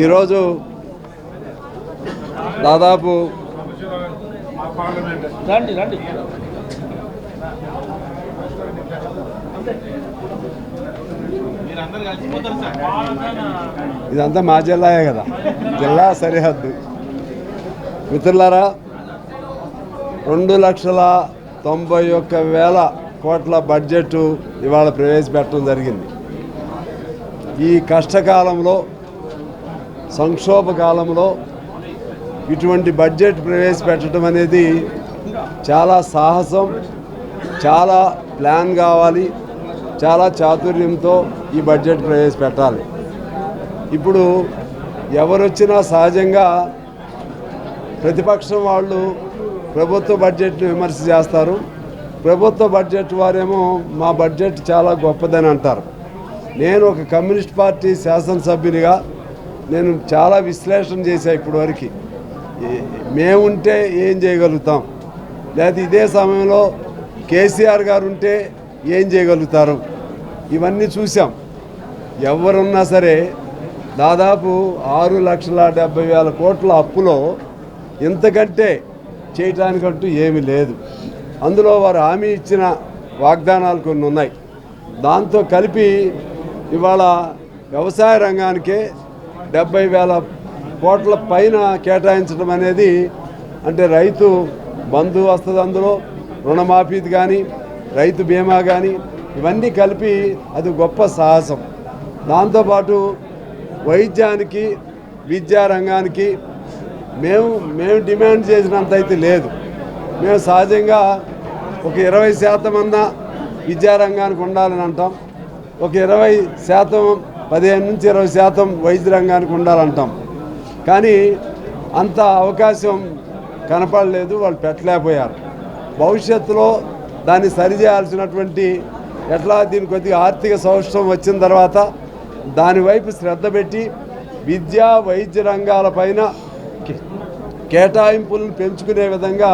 ఈరోజు దాదాపు ఇదంతా మా జిల్లాయే కదా. జిల్లా సరిహద్దు. మిత్రులారా రెండు లక్షల తొంభై ఒక్క వేల కోట్ల బడ్జెట్ ఇవాళ ప్రవేశపెట్టడం జరిగింది. ఈ కష్టకాలంలో సంక్షోభ కాలంలో ఇటువంటి బడ్జెట్ ప్రవేశపెట్టడం అనేది చాలా సాహసం చాలా ప్లాన్ కావాలి చాలా చాతుర్యంతో ఈ బడ్జెట్ ప్రవేశపెట్టాలి. ఇప్పుడు ఎవరొచ్చినా సహజంగా ప్రతిపక్షం వాళ్ళు ప్రభుత్వ బడ్జెట్ని విమర్శ చేస్తారు. ప్రభుత్వ బడ్జెట్ వారేమో మా బడ్జెట్ చాలా గొప్పదని అంటారు. నేను ఒక కమ్యూనిస్ట్ పార్టీ శాసనసభ్యునిగా నేను చాలా విశ్లేషణ చేశా ఇప్పటివరకు ఏ- మేముంటే ఏం చేయగలుగుతాం? లేకపోతే ఇదే సమయంలో కేసీఆర్ గారు ఉంటే ఏం చేయగలుగుతారు? ఇవన్నీ చూసాం ఎవరున్నా సరే దాదాపు ఆరు లక్షల డెబ్బై వేల కోట్ల అప్పులో ఇంతకంటే చేయటానికంటూ ఏమీ లేదు. అందులో వారు హామీ ఇచ్చిన వాగ్దానాలు కొన్ని ఉన్నాయి. దాంతో కలిపి ఇవాళ వ్యవసాయ రంగానికే డెబ్బై వేల కోట్ల పైన కేటాయించడం అనేది అంటే రైతు బంధు వస్తుంది అందులో రుణమాఫీది కానీ రైతు బీమా కానీ ఇవన్నీ కలిపి అది గొప్ప సాహసం. దాంతోపాటు వైద్యానికి విద్యారంగానికి మేము మేము డిమాండ్ చేసినంత అయితే లేదు. మేము సహజంగా ఒక ఇరవై శాతం అన్నా విద్యారంగానికి ఉండాలని అంటాం. ఒక ఇరవై శాతం పదిహేను నుంచి ఇరవై శాతం వైద్య రంగానికి ఉండాలంటాం. కానీ అంత అవకాశం కనపడలేదు వాళ్ళు పెట్టలేకపోయారు. భవిష్యత్తులో దాన్ని సరిచేయాల్సినటువంటి ఎట్లా దీని కొద్దిగా ఆర్థిక సౌష్ఠవం వచ్చిన తర్వాత దానివైపు శ్రద్ధ పెట్టి విద్యా వైద్య రంగాలపైన కేటాయింపులను పెంచుకునే విధంగా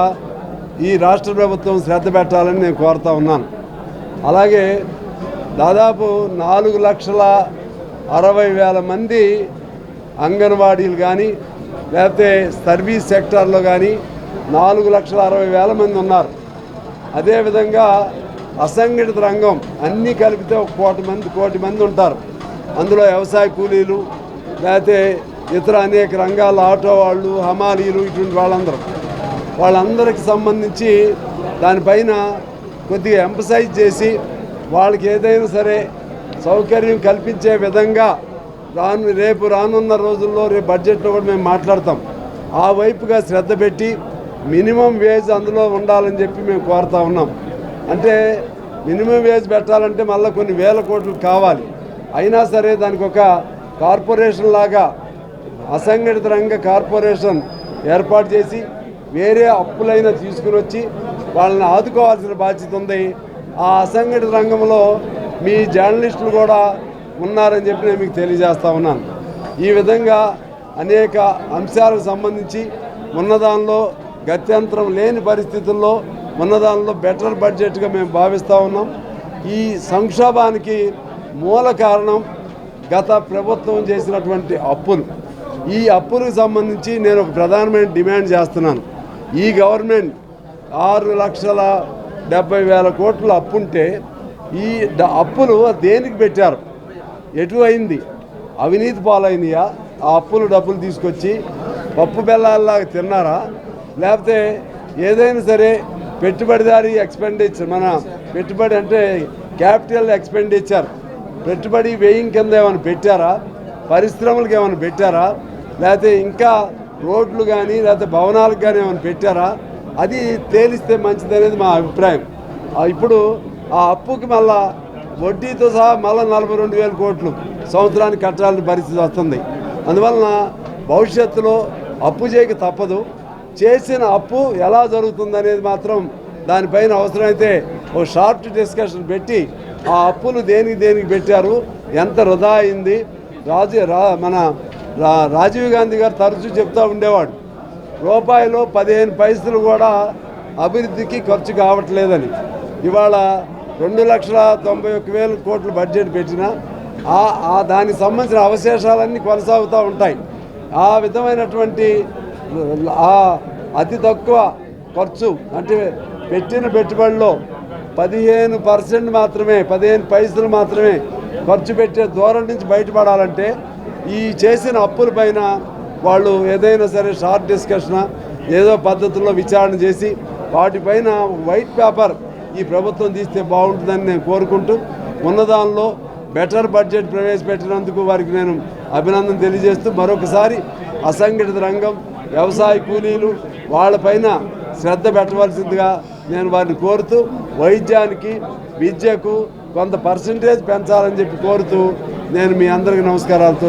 ఈ రాష్ట్ర ప్రభుత్వం శ్రద్ధ పెట్టాలని నేను కోరుతా ఉన్నాను. అలాగే దాదాపు నాలుగు లక్షల అరవై వేల మంది అంగన్వాడీలు కానీ లేకపోతే సర్వీస్ సెక్టార్లో కానీ నాలుగు లక్షల అరవై వేల మంది ఉన్నారు. అదేవిధంగా అసంఘటిత రంగం అన్నీ కలిపితే ఒక కోటి మంది కోటి మంది ఉంటారు. అందులో వ్యవసాయ కూలీలు లేకపోతే ఇతర అనేక రంగాల ఆటో వాళ్ళు హమాలీలు ఇటువంటి వాళ్ళందరూ. వాళ్ళందరికి సంబంధించి దానిపైన కొద్దిగా ఎంపసైజ్ చేసి వాళ్ళకి ఏదైనా సరే సౌకర్యం కల్పించే విధంగా రాను రేపు రానున్న రోజుల్లో రేపు బడ్జెట్లో కూడా మేము మాట్లాడతాం. ఆ వైపుగా శ్రద్ధ పెట్టి మినిమం వేజ్ అందులో ఉండాలని చెప్పి మేము కోరుతా ఉన్నాం. అంటే మినిమం వేజ్ పెట్టాలంటే మళ్ళీ కొన్ని వేల కోట్లు కావాలి. అయినా సరే దానికి ఒక కార్పొరేషన్ లాగా అసంఘటిత రంగ కార్పొరేషన్ ఏర్పాటు చేసి వేరే అప్పులైనా తీసుకుని వచ్చి వాళ్ళని ఆదుకోవాల్సిన బాధ్యత ఉంది. ఆ అసంఘటిత రంగంలో మీ జర్నలిస్టులు కూడా ఉన్నారని చెప్పి నేను మీకు తెలియజేస్తా ఉన్నాను. ఈ విధంగా అనేక అంశాలకు సంబంధించి ఉన్నదానిలో గత్యంతరం లేని పరిస్థితుల్లో ఉన్నదానిలో బెటర్ బడ్జెట్గా మేము భావిస్తూ ఉన్నాం. ఈ సంక్షోభానికి మూల కారణం గత ప్రభుత్వం చేసినటువంటి అప్పులు. ఈ అప్పులకు సంబంధించి నేను ఒక ప్రధానమైన డిమాండ్ చేస్తున్నాను. ఈ గవర్నమెంట్ ఆరు లక్షల డెబ్బై వేల కోట్లు అప్పుంటే ఈ అప్పులు దేనికి పెట్టారు? ఎటు అయింది? అవినీతి పాలైనయా? ఆ అప్పులు డబ్బులు తీసుకొచ్చి పప్పు బెల్లాల్లాగా తిన్నారా? లేకపోతే ఏదైనా సరే పెట్టుబడిదారి ఎక్స్పెండిచర్ మన పెట్టుబడి అంటే క్యాపిటల్ ఎక్స్పెండిచర్ పెట్టుబడి వ్యయం కింద ఏమైనా పెట్టారా? పరిశ్రమలకు ఏమైనా పెట్టారా? లేకపోతే ఇంకా రోడ్లు కానీ లేకపోతే భవనాలకు కానీ ఏమైనా పెట్టారా? అది తేలిస్తే మంచిది అనేది మా అభిప్రాయం. ఇప్పుడు ఆ అప్పుకి మళ్ళా వడ్డీతో సహా మళ్ళీ నలభై రెండు వేల కోట్లు సంవత్సరానికి కట్టాలని పరిస్థితి వస్తుంది. అందువలన భవిష్యత్తులో అప్పు చేయక తప్పదు. చేసిన అప్పు ఎలా జరుగుతుంది అనేది మాత్రం దానిపైన అవసరమైతే ఓ షార్ట్ డిస్కషన్ పెట్టి ఆ అప్పులు దేనికి దేనికి పెట్టారు ఎంత వృధా అయింది రాజు రా మన రా రాజీవ్ గాంధీ గారు తరచూ చెప్తూ ఉండేవాడు రూపాయలు పదిహేను పైసలు కూడా అభివృద్ధికి ఖర్చు కావట్లేదని. ఇవాళ రెండు లక్షల తొంభై ఒక్క వేల కోట్లు బడ్జెట్ పెట్టినా ఆ ఆ దానికి సంబంధించిన అవశేషాలన్నీ కొనసాగుతూ ఉంటాయి. ఆ విధమైనటువంటి ఆ అతి తక్కువ ఖర్చు అంటే పెట్టిన పెట్టుబడిలో పదిహేను పర్సెంట్ మాత్రమే పదిహేను పైసలు మాత్రమే ఖర్చు పెట్టే దూరం నుంచి బయటపడాలంటే ఈ చేసిన అప్పుల పైన వాళ్ళు ఏదైనా సరే షార్ట్ డిస్కషన్ ఏదో పద్ధతుల్లో విచారణ చేసి వాటిపైన వైట్ పేపర్ ఈ ప్రభుత్వం తీస్తే బాగుంటుందని నేను కోరుకుంటూ ఉన్నదానిలో బెటర్ బడ్జెట్ ప్రవేశపెట్టినందుకు వారికి నేను అభినందన తెలియజేస్తూ మరొకసారి అసంఘటిత రంగం వ్యవసాయ కూలీలు వాళ్ళపైన శ్రద్ధ పెట్టవలసిందిగా నేను వారిని కోరుతూ వైద్యానికి విద్యకు కొంత పర్సంటేజ్ పెంచాలని చెప్పి కోరుతూ నేను మీ అందరికీ నమస్కారాలతో